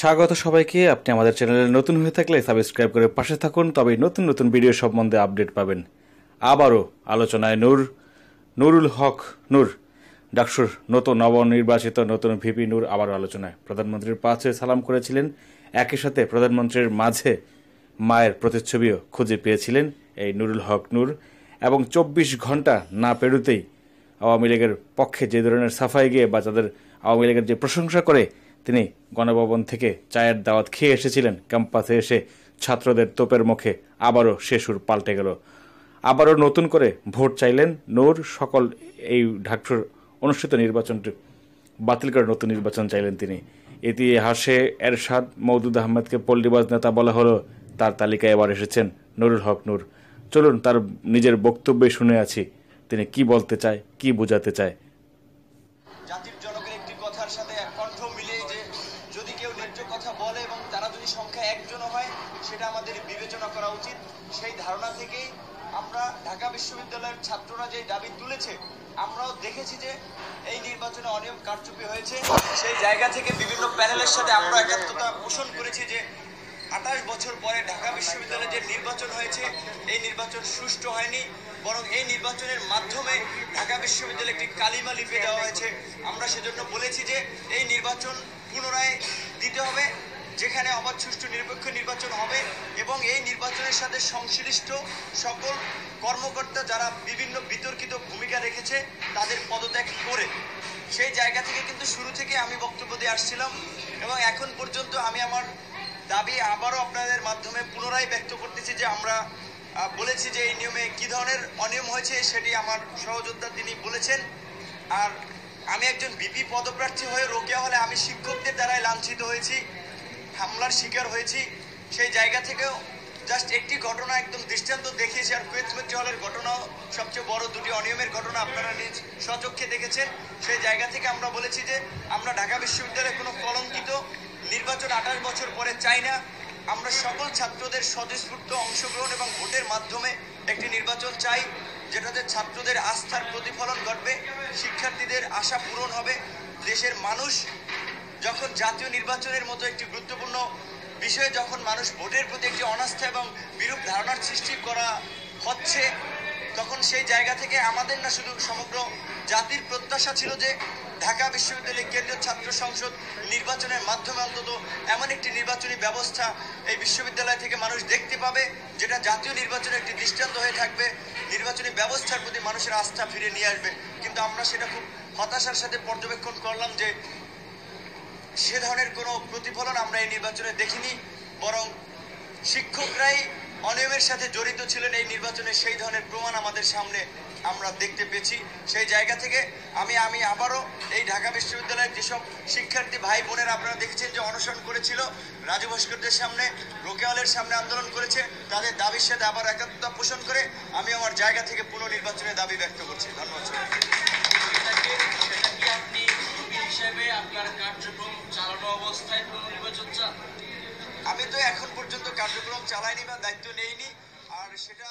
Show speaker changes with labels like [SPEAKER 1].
[SPEAKER 1] স্বাগত সবাইকে। আপনি আমাদের চ্যানেলে নতুন হয়ে থাকলে সাবস্ক্রাইব করে পাশে থাকুন। তবেই নতুন নতুন ভিডিও সম্বন্ধে আপডেট পাবেন। আবারও আলোচনায় নূর, নুরুল হক নূর, ডাকসুর নতুন নবনির্বাচিত নতুন ভিপি নূর আবারও আলোচনায়। প্রধানমন্ত্রীর পাশে সালাম করেছিলেন। একই সাথে প্রধানমন্ত্রীর মাঝে মায়ের প্রতিচ্ছবিও খুঁজে পেয়েছিলেন এই নুরুল হক নূর। এবং চব্বিশ ঘণ্টা না পেরোতেই আওয়ামী লীগের পক্ষে যে ধরনের সাফাই গিয়ে বা তাদের আওয়ামী লীগের যে প্রশংসা করে তিনি গণভবন থেকে চায়ের দাওয়াত খেয়ে এসেছিলেন। ক্যাম্পাসে এসে ছাত্রদের তোপের মুখে আবারও সে সুর পাল্টে গেল। আবারও নতুন করে ভোট চাইলেন নূর, সকল এই ঢাকসুর অনুষ্ঠিত নির্বাচনটি বাতিল করে নতুন নির্বাচন চাইলেন তিনি। ইতিহাসে এরশাদ মৌদুদ আহমেদকে পল্লীবাজ নেতা বলা হলো, তার তালিকায় এবার এসেছেন নুরুল হক নূর। চলুন তার নিজের বক্তব্যে শুনে আছি তিনি কি বলতে চায়, কি বোঝাতে চায়
[SPEAKER 2] জাতির জনকের একটি কথার সাথে এক কণ্ঠ মিলিয়ে যে যদি কেউ ন্যায্য কথা বলে এবং তারা যদি সংখ্যা একজনও হয়, সেটা আমাদের বিবেচনা করা উচিত। সেই ধারণা থেকেই আমরা ঢাকা বিশ্ববিদ্যালয়ের ছাত্ররা যে দাবি তুলেছে, আমরাও দেখেছি যে এই নির্বাচনে অনিয়ম কারচুপি হয়েছে। সেই জায়গা থেকে বিভিন্ন প্যানেলের সাথে আমরা একাত্মতা পোষণ করেছি যে আঠাশ বছর পরে ঢাকা বিশ্ববিদ্যালয়ে যে নির্বাচন হয়েছে, এই নির্বাচন সুষ্ঠু হয়নি। বরং এই নির্বাচনের মাধ্যমে ঢাকা বিশ্ববিদ্যালয়ে একটি কালিমা লিপে দেওয়া হয়েছে। আমরা সেজন্য বলেছি যে এই নির্বাচন পুনরায় দিতে হবে, যেখানে অবাধ, সুষ্ঠু, নিরপেক্ষ নির্বাচন হবে এবং এই নির্বাচনের সাথে সংশ্লিষ্ট সকল কর্মকর্তা যারা বিভিন্ন বিতর্কিত ভূমিকা রেখেছে, তাদের পদত্যাগ করে। সেই জায়গা থেকে কিন্তু শুরু থেকে আমি বক্তব্য দিয়ে আসছিলাম এবং এখন পর্যন্ত আমি আমার দাবি আবারও আপনাদের মাধ্যমে পুনরায় ব্যক্ত করতেছি যে আমরা বলেছি যে এই নিয়মে কি ধরনের অনিয়ম হয়েছে সেটি আমার সহযোদ্ধা তিনি বলেছেন। আর আমি একজন বিপি পদপ্রার্থী হয়ে রোকেয়া হলে আমি শিক্ষকদের দ্বারাই লাঞ্ছিত হয়েছি, হামলার শিকার হয়েছি। সেই জায়গা থেকেও জাস্ট একটি ঘটনা একদম দৃষ্টান্ত দেখিয়েছি আর কুয়েত হলের ঘটনাও সবচেয়ে বড় দুটি অনিয়মের ঘটনা আপনারা নিজ স্বচক্ষে দেখেছেন। সেই জায়গা থেকে আমরা বলেছি যে আমরা ঢাকা বিশ্ববিদ্যালয়ে কোনো কলঙ্কিত নির্বাচন আঠাশ বছর পরে চাই না। আমরা সকল ছাত্রদের স্বতঃস্ফূর্ত অংশগ্রহণ এবং ভোটের মাধ্যমে একটি নির্বাচন চাই, যেটাতে ছাত্রদের আস্থার প্রতিফলন ঘটবে, শিক্ষার্থীদের আশা পূরণ হবে, দেশের মানুষ যখন জাতীয় নির্বাচনের মতো একটি গুরুত্বপূর্ণ বিষয়ে যখন মানুষ ভোটের প্রতি একটি অনাস্থা এবং বিরূপ ধারণার সৃষ্টি করা হচ্ছে, তখন সেই জায়গা থেকে আমাদের না শুধু সমগ্র জাতির প্রত্যাশা ছিল যে ঢাকা বিশ্ববিদ্যালয়ের কেন্দ্রীয় ছাত্র সংসদ নির্বাচনের মাধ্যমে অন্তত এমন একটি নির্বাচনী ব্যবস্থা এই বিশ্ববিদ্যালয় থেকে মানুষ দেখতে পাবে, যেটা জাতীয় নির্বাচনে একটি দৃষ্টান্ত হয়ে থাকবে, নির্বাচনী ব্যবস্থার প্রতি মানুষের আস্থা ফিরে নিয়ে আসবে। কিন্তু আমরা সেটা খুব হতাশার সাথে পর্যবেক্ষণ করলাম যে সে ধরনের কোনো প্রতিফলন আমরা এই নির্বাচনে দেখিনি, বরং শিক্ষকরাই অনিয়মের সাথে জড়িত ছিলেন এই নির্বাচনে, সেই ধরনের প্রমাণ আমাদের সামনে আমরা দেখতে পেয়েছি। সেই জায়গা থেকে আমি আমি আবারও এই ঢাকা বিশ্ববিদ্যালয়ের যেসব শিক্ষার্থী ভাই বোনেরা আপনারা দেখেছেন যে অনশন করেছিল, রাজু ভাস্করদের সামনে, রোকেয়ালের সামনে আন্দোলন করেছে, তাদের দাবির সাথে আবার একাত্মতা পোষণ করে আমি আমার জায়গা থেকে পুনর্নির্বাচনের দাবি ব্যক্ত করছি। ধন্যবাদ
[SPEAKER 3] হিসেবে আপনার কার্যক্রম চালানো অবস্থায় পুনর্নির্বাচন চান?
[SPEAKER 2] আমি তো এখন পর্যন্ত কার্যক্রম চালাইনি বা দায়িত্ব নেইনি আর সেটা